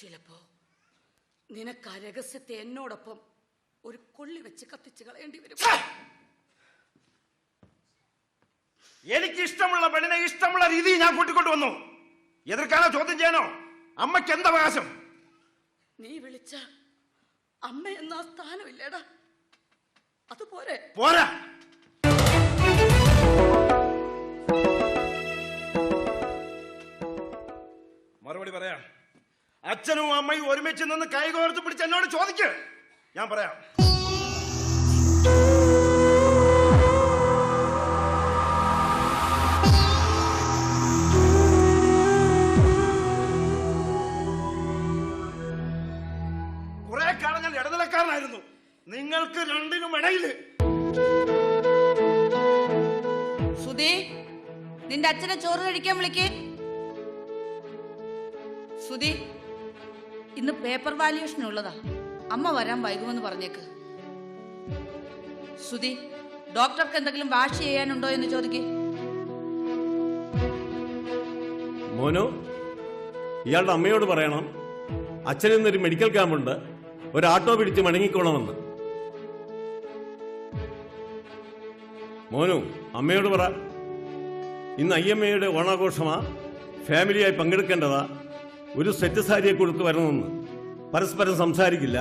ചിലപ്പോ നിനക്ക് ആ രഹസ്യത്തെ എന്നോടൊപ്പം ഒരു കൊള്ളി വെച്ച് കത്തിച്ചു കളയേണ്ടി വരും. എനിക്ക് ഇഷ്ടമുള്ള പെണ്ണിനെ ഇഷ്ടമുള്ള രീതിയിൽ ഞാൻ കൂട്ടിക്കൊണ്ടു വന്നു. എതിർക്കാനോ ചോദ്യം ചെയ്യാനോ? അമ്മയ്ക്ക് എന്താ അവകാശം? നീ വിളിച്ച അമ്മ എന്ന ഇല്ലേടാ അത് പോരെ പോരാ. അച്ഛനും അമ്മയും ഒരുമിച്ച് നിന്ന് കൈകോർത്ത് പിടിച്ച് എന്നോട് ചോദിക്ക്. ഞാൻ പറയാം. കുറെ കാലം ഞാൻ ഇടനിലക്കാരനായിരുന്നു. നിങ്ങൾക്ക് രണ്ടിനും ഇടയിൽ. സുധി നിന്റെ അച്ഛനെ ചോറ് കഴിക്കാൻ വിളിക്കേ. സുധി ഇന്ന് പേപ്പർ വാല്യൂഷൻ ഉള്ളതാ. അമ്മ വരാൻ വൈകുമെന്ന് പറഞ്ഞേക്ക്. സുധി ഡോക്ടർക്ക് എന്തെങ്കിലും വാഷ് ചെയ്യാനുണ്ടോ എന്ന് ചോദിക്കേ. മോനു ഇയാളുടെ അമ്മയോട് പറയണം. അച്ഛൻ ഇന്നൊരു മെഡിക്കൽ ക്യാമ്പുണ്ട് ഒരു ആട്ടോ പിടിച്ച് മടങ്ങിക്കോണമെന്ന്. മോനു അമ്മയോട് പറ. ഇന്ന് ഐ എം എയുടെ ഓണാഘോഷമാ. ഫാമിലിയായി പങ്കെടുക്കേണ്ടതാ. ഒരു സെറ്റ് സാരിയെ കൊടുത്തു വരണമെന്ന്. പരസ്പരം സംസാരിക്കില്ല.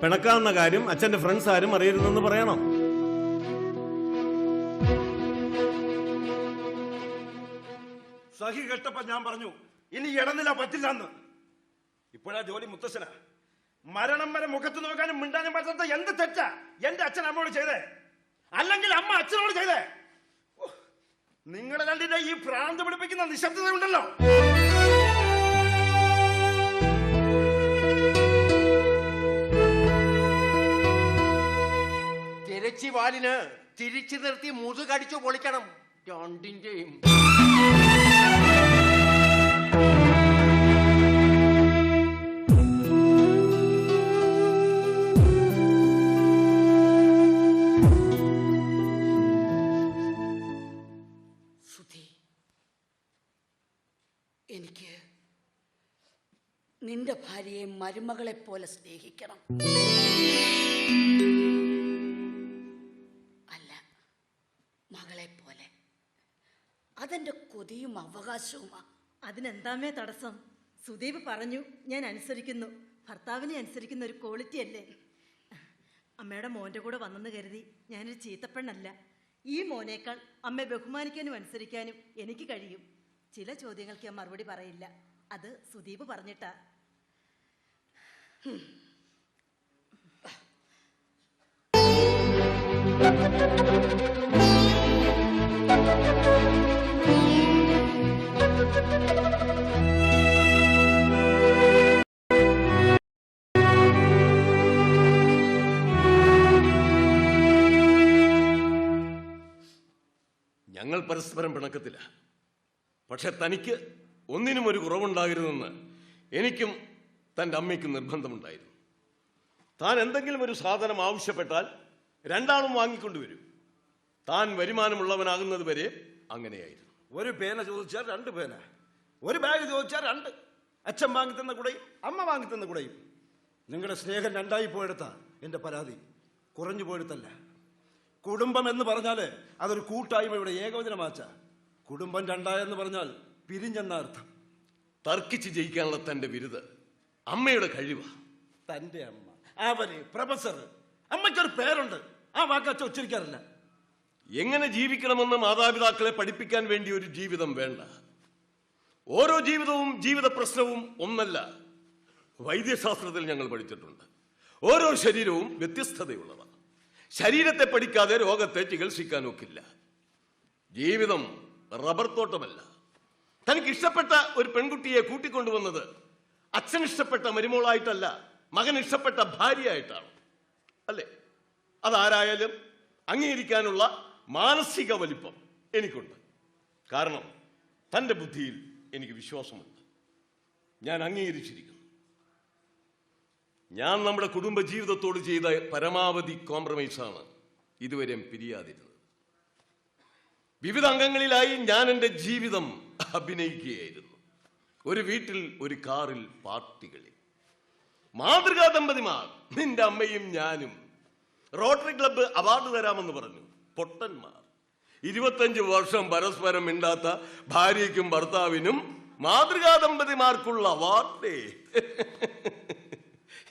പിണക്കാവുന്ന കാര്യം അച്ഛന്റെ ഫ്രണ്ട്സ് ആരും അറിയരുതെന്ന് പറയണം. സഹി കെട്ടപ്പോ ഞാൻ പറഞ്ഞു ഇനി ഇടനില പറ്റില്ലെന്ന്. ഇപ്പോഴാ ജോലി മുത്തശ്ശന. മരണം വരെ മുഖത്ത് നോക്കാനും മിണ്ടാനും പറ്റാത്ത എന്ത് തെറ്റാ എന്റെ അച്ഛൻ അമ്മയോട് ചെയ്തേ? അല്ലെങ്കിൽ അമ്മ അച്ഛനോട് ചെയ്തേ? നിങ്ങളെ രണ്ടിന്റെ ഈ ഭ്രാന്ത് പിടിപ്പിക്കുന്ന നിശബ്ദത ഉണ്ടല്ലോ തിരച്ചി വാലിന് തിരിച്ചു നിർത്തി മുതുകടിച്ചു പൊളിക്കണം. രണ്ടിന്റെയും എനിക്ക് നിന്റെ ഭാര്യയെ മരുമകളെ പോലെ സ്നേഹിക്കണം. കൊതിയും അവകാശവുമാ. അതിനെന്താമേ തടസ്സം? സുദീപ് പറഞ്ഞു ഞാൻ അനുസരിക്കുന്നു. ഭർത്താവിനെ അനുസരിക്കുന്ന ഒരു ക്വാളിറ്റി അല്ലേ? അമ്മയുടെ മോന്റെ കൂടെ വന്നെന്ന് കരുതി ഞാനൊരു ചീത്തപ്പെണ്ണല്ല. ഈ മോനേക്കാൾ അമ്മയെ ബഹുമാനിക്കാനും അനുസരിക്കാനും എനിക്ക് കഴിയും. ചില ചോദ്യങ്ങൾക്ക് ഞാൻ മറുപടി പറയില്ല. അത് സുദീപ് പറഞ്ഞിട്ടാ. ഞങ്ങൾ പരസ്പരം പിണക്കത്തില്ല. പക്ഷെ തനിക്ക് ഒന്നിനും ഒരു കുറവുണ്ടാകരുതെന്ന് എനിക്കും തന്റെ അമ്മയ്ക്കും നിർബന്ധമുണ്ടായിരുന്നു. താൻ എന്തെങ്കിലും ഒരു സാധനം ആവശ്യപ്പെട്ടാൽ രണ്ടാളും വാങ്ങിക്കൊണ്ടുവരും താൻ വരുമാനമുള്ളവനാകുന്നത് വരെ അങ്ങനെയായിരുന്നു. ഒരു പേന ചോദിച്ചാൽ രണ്ട് പേന. ഒരു ബാഗ് ചോദിച്ചാൽ രണ്ട്. അച്ഛൻ വാങ്ങിത്തന്ന കൂടെയും അമ്മ വാങ്ങിത്തന്ന കൂടെയും. നിങ്ങളുടെ സ്നേഹം രണ്ടായി പോയെടുത്താ എന്റെ പരാതി. കുറഞ്ഞു പോയെടുത്തല്ല. കുടുംബം എന്ന് പറഞ്ഞാൽ അതൊരു കൂട്ടായ്മ ഇവിടെ ഏകവചനമാച്ച. കുടുംബം രണ്ടായെന്ന് പറഞ്ഞാൽ പിരിഞ്ഞെന്ന അർത്ഥം. തർക്കിച്ച് ജയിക്കാനുള്ള തന്റെ ബിരുദ് അമ്മയുടെ കഴിവാ. തന്റെ അമ്മ. അവർ പ്രൊഫസർ. അമ്മയ്ക്കൊരു പേരുണ്ട്. ആ വാക്കച്ച ഉച്ചരിക്കാറില്ല. എങ്ങനെ ജീവിക്കണമെന്ന് മാതാപിതാക്കളെ പഠിപ്പിക്കാൻ വേണ്ടി ഒരു ജീവിതം വേണ്ട. ഓരോ ജീവിതവും ജീവിത പ്രശ്നവും ഒന്നല്ല. വൈദ്യശാസ്ത്രത്തിൽ ഞങ്ങൾ പഠിച്ചിട്ടുണ്ട്. ഓരോ ശരീരവും വ്യത്യസ്തതയുള്ളതാണ് ശരീരത്തെ പഠിക്കാതെ രോഗത്തെ ചികിത്സിക്കാൻ ഒക്കില്ല ജീവിതം റബ്ബർ തോട്ടമല്ല. തനിക്ക് ഇഷ്ടപ്പെട്ട ഒരു പെൺകുട്ടിയെ കൂട്ടിക്കൊണ്ടുവന്നത് അച്ഛൻ ഇഷ്ടപ്പെട്ട മരുമോളായിട്ടല്ല മകൻ ഇഷ്ടപ്പെട്ട ഭാര്യയായിട്ടാണ്. അല്ലേ? അതാരായാലും അംഗീകരിക്കാനുള്ള മാനസിക വലിപ്പം എനിക്കുണ്ട്. കാരണം തന്റെ ബുദ്ധിയിൽ എനിക്ക് വിശ്വാസമുണ്ട്. ഞാൻ അംഗീകരിച്ചിരിക്കുന്നു. ഞാൻ നമ്മുടെ കുടുംബ ജീവിതത്തോട് ചെയ്ത പരമാവധി കോംപ്രമൈസാണ് ഇതുവരെ പിരിയാതിരുന്നത്. വിവിധ അംഗങ്ങളിലായി ഞാൻ എന്റെ ജീവിതം അഭിനയിക്കുകയായിരുന്നു. ഒരു വീട്ടിൽ ഒരു കാറിൽ പാർട്ടികളിൽ മാതൃകാ ദമ്പതിമാർ നിന്റെ അമ്മയും ഞാനും റോട്ടറി ക്ലബ്ബ് അവാർഡ് തരാമെന്ന് പറഞ്ഞു. പൊട്ടന്മാർ. ഇരുപത്തഞ്ച് വർഷം പരസ്പരം മിണ്ടാത്ത ഭാര്യയ്ക്കും ഭർത്താവിനും മാതൃകാ ദമ്പതിമാർക്കുള്ള അവാർഡേ.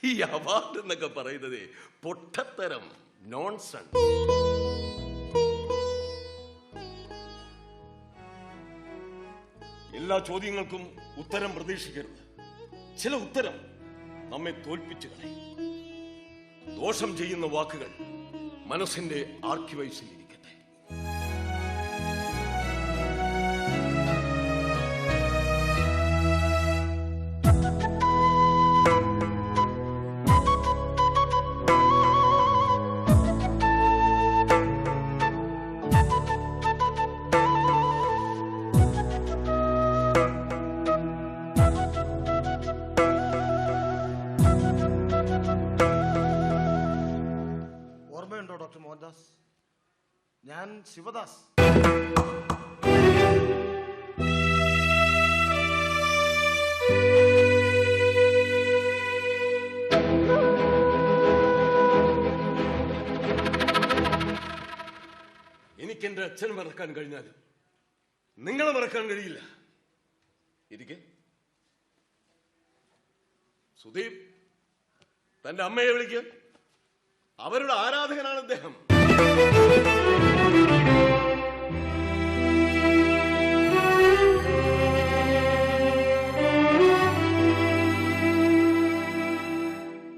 ഈ അവാർഡ് എന്നൊക്കെ പറയുന്നത് പൊട്ടത്തരം നോൺസൺ എല്ലാ ചോദ്യങ്ങൾക്കും ഉത്തരം പ്രതീക്ഷിക്കരുത്. ചില ഉത്തരം നമ്മെ തോൽപ്പിച്ചു കളയും. ദോഷം ചെയ്യുന്ന വാക്കുകൾ മനസ്സിന്റെ ആർക്കിവൈസിൽ ഓർമ്മയുണ്ടോ ഡോക്ടർ മോഹൻദാസ്? ഞാൻ ശിവദാസ്. എനിക്ക് എന്റെ അച്ഛൻ മറക്കാൻ കഴിഞ്ഞാലും നിങ്ങളെ മറക്കാൻ കഴിയില്ല. ഇരിക്കെ. സുദീപ് തന്റെ അമ്മയെ വിളിക്ക്. അവരുടെ ആരാധകനാണ് അദ്ദേഹം?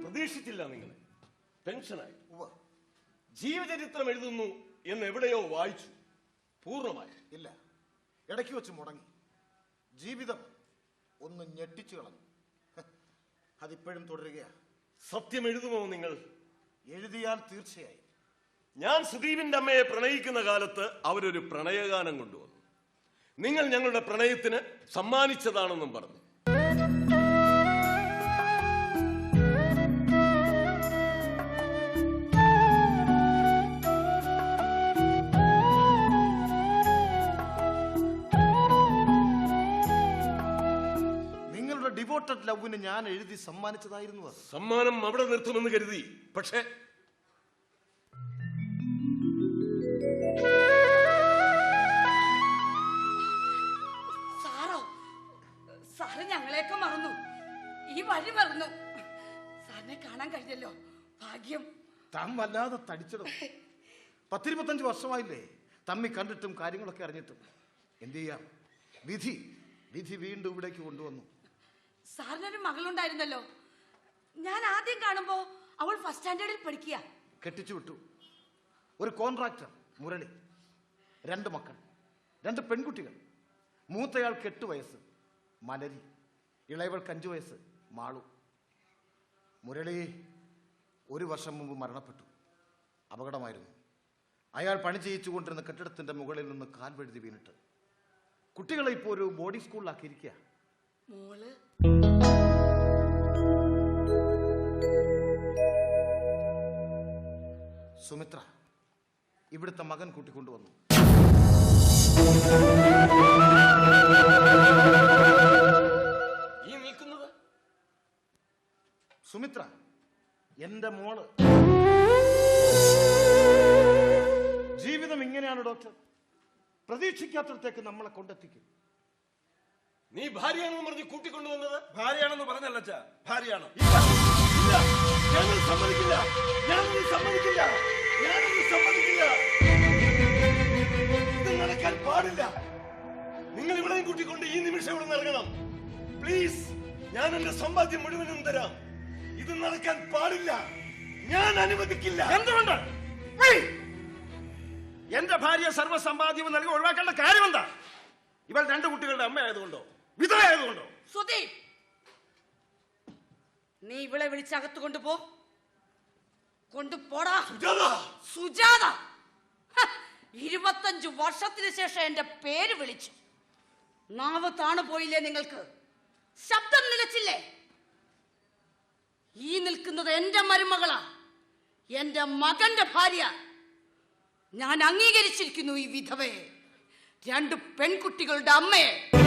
പ്രതീക്ഷിച്ചില്ല നിങ്ങൾ. പെൻഷനായി ജീവചരിത്രം എഴുതുന്നു എന്ന് എവിടെയോ വായിച്ചു. പൂർണമായി. ഇല്ല. ഇടയ്ക്ക് വെച്ച് മുടങ്ങി. ജീവിതം ഒന്ന് ഞെട്ടിച്ചു കളഞ്ഞു. അതിപ്പോഴും തുടരുകയാ. സത്യം എഴുതുമോ നിങ്ങൾ? എഴുതിയാൽ തീർച്ചയായും. ഞാൻ സുദീപിന്റെ അമ്മയെ പ്രണയിക്കുന്ന കാലത്ത് അവരൊരു പ്രണയഗാനം കൊണ്ടുവന്നു. നിങ്ങൾ ഞങ്ങളുടെ പ്രണയത്തിന് സമ്മാനിച്ചതാണെന്നും പറഞ്ഞു. ഡിവോട്ടഡ് ലവിന് ഞാൻ എഴുതി സമ്മാനിച്ചതായിരുന്നു അത്. സമ്മാനം അവിടെ നിർത്തുമെന്ന് കരുതി. പക്ഷേ സാറോ സാറ് ഞങ്ങളെയൊക്കെ മറന്നു. ഈ വഴി മറന്നു. സാറിനെ കാണാൻ കഴിഞ്ഞല്ലോ. ഭാഗ്യം. താൻ വല്ലാതെ തടിച്ചിടും. പത്തിരുപത്തഞ്ച് വർഷമായില്ലേ. തമ്മി കണ്ടിട്ടും കാര്യങ്ങളൊക്കെ അറിഞ്ഞിട്ടും. എന്ത് ചെയ്യാം? വിധി വിധി വീണ്ടും ഇവിടേക്ക് കൊണ്ടുവന്നു. സാറിനൊരു മകളുണ്ടായിരുന്നല്ലോ. ഞാൻ ആദ്യം കാണുമ്പോ അവൾ ഫസ്റ്റ് സ്റ്റാൻഡേർഡിൽ പഠിക്കുക. കെട്ടിച്ചു വിട്ടു. ഒരു കോൺട്രാക്ടർ മുരളി. രണ്ട് മക്കൾ രണ്ട് പെൺകുട്ടികൾ. മൂത്തയാൾക്ക് എട്ട് വയസ്സ് മലരി. ഇളയവൾക്ക് അഞ്ചു വയസ്സ് മാളു. മുരളി ഒരു വർഷം മുമ്പ് മരണപ്പെട്ടു. അപകടമായിരുന്നു. അയാൾ പണി ചെയ്യിച്ചുകൊണ്ടിരുന്ന കെട്ടിടത്തിന്റെ മുകളിൽ നിന്ന് കാൽ വഴുതി വീണിട്ട്. കുട്ടികളെ ഇപ്പോൾ ഒരു ബോർഡിംഗ് സ്കൂളിലാക്കിയിരിക്കുക മോൾ. സുമിത്ര ഇവിടുത്തെ മകൻ കൂട്ടിക്കൊണ്ടുവന്നു. ഈ നിൽക്കുന്നത്? സുമിത്ര എന്റെ മോൾ. ജീവിതം ഇങ്ങനെയാണ് ഡോക്ടർ. പ്രതീക്ഷിക്കാത്തടത്തേക്ക് നമ്മളെ കൊണ്ടെത്തിക്കും. നീ ഭാര്യയാണെന്ന് പറഞ്ഞ് കൂട്ടിക്കൊണ്ടുവന്നത്? ഭാര്യയാണെന്ന് പറഞ്ഞല്ല അച്ഛാ. ഭാര്യയാണ്? ഞങ്ങൾ സമ്മതിക്കില്ല. ഞങ്ങൾ സമ്മതിക്കില്ല. ഞങ്ങൾ സമ്മതിക്കില്ല. ഇത് നടക്കാൻ പാടില്ല. നിങ്ങൾ ഇവിടെയും കൂട്ടിക്കൊണ്ട് ഈ നിമിഷം ഇവിടെ നൽകണം പ്ലീസ് ഞാൻ എന്റെ സമ്പാദ്യം മുഴുവനും തരാം. ഇത് നടക്കാൻ പാടില്ല. ഞാൻ അനുവദിക്കില്ല. എന്തുകൊണ്ട്! എന്റെ ഭാര്യ സർവസമ്പാദ്യവും നൽകി ഒഴിവാക്കേണ്ട കാര്യമെന്താ ഇവൾ രണ്ട് കുട്ടികളുടെ അമ്മ ആയതുകൊണ്ടോ വിധവയായതുകൊണ്ടോ? സുധീപ് നീ ഇവളെ വിളിച്ചകത്ത് കൊണ്ടുപോ. കൊണ്ടുപോടാ. സുജാത! ഹ, വർഷത്തിന് ശേഷം എന്റെ പേര് വിളിച്ചു. നാവ് താണു പോയില്ലേ നിങ്ങൾക്ക്? ശബ്ദം നിലച്ചില്ലേ? ഈ നിൽക്കുന്നത് എന്റെ മരുമകളാ. എന്റെ മകന്റെ ഭാര്യ. ഞാൻ അംഗീകരിച്ചിരിക്കുന്നു ഈ വിധവയെ. രണ്ട് പെൺകുട്ടികളുടെ അമ്മയെ.